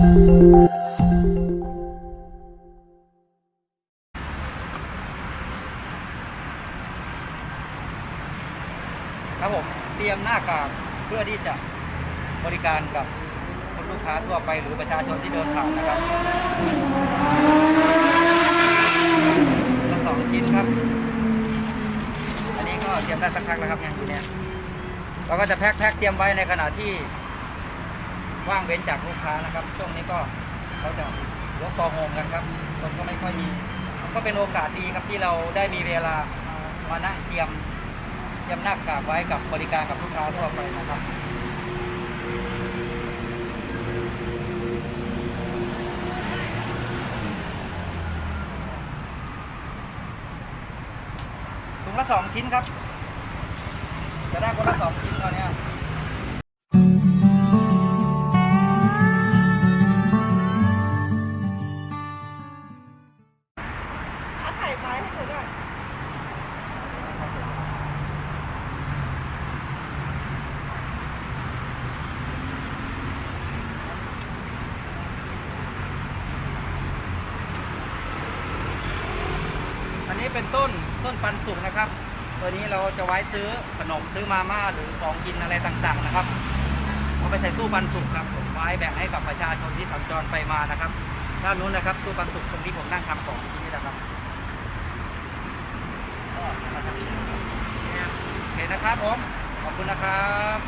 ครับผมเตรียมหน้ากากเพื่อที่จะบริการกับคุณลูกค้าทั่วไปหรือประชาชนที่เดินผ่านนะครับละสองชิ้นครับ อันนี้ก็เตรียมได้สักพักแล้วครับเนี่ยเนี้ยเราก็จะแพ็คแพ็คเตรียมไว้ในขณะที่ ว่างเว้นจากลูกค้านะครับ ช่วงนี้ก็เขาจะยกคอโฮมกันครับคนก็ไม่ค่อยมี ก็เป็นโอกาสดีครับที่เราได้มีเวลามานั่งเตรียมเตรียมหน้ากากไว้กับบริการกับลูกค้าทั่วไปนะครับถุงละสองชิ้นครับ จะได้คนละสองชิ้นตอนเนี้ ยเอาไข่ไม้ให้หนูหน่อยอันนี้เป็นต้นต้นปันสุกนะครับ ตัวนี้เราจะไว้ซื้อขนมซื้อมาม่าหรือของกินอะไรต่างๆนะครับเอาไปใส่ตู้ปันสุกครับผมไว้แบ่งให้กับประชาชนที่สัญจรไปมานะครับด้านนู้นนะครับตู้ปันสุกตรงที่ผมนั่งทำของที่นี่นะครับก็มาทางนี้นะครับ โอเคนะครับผม ขอบคุณนะครับ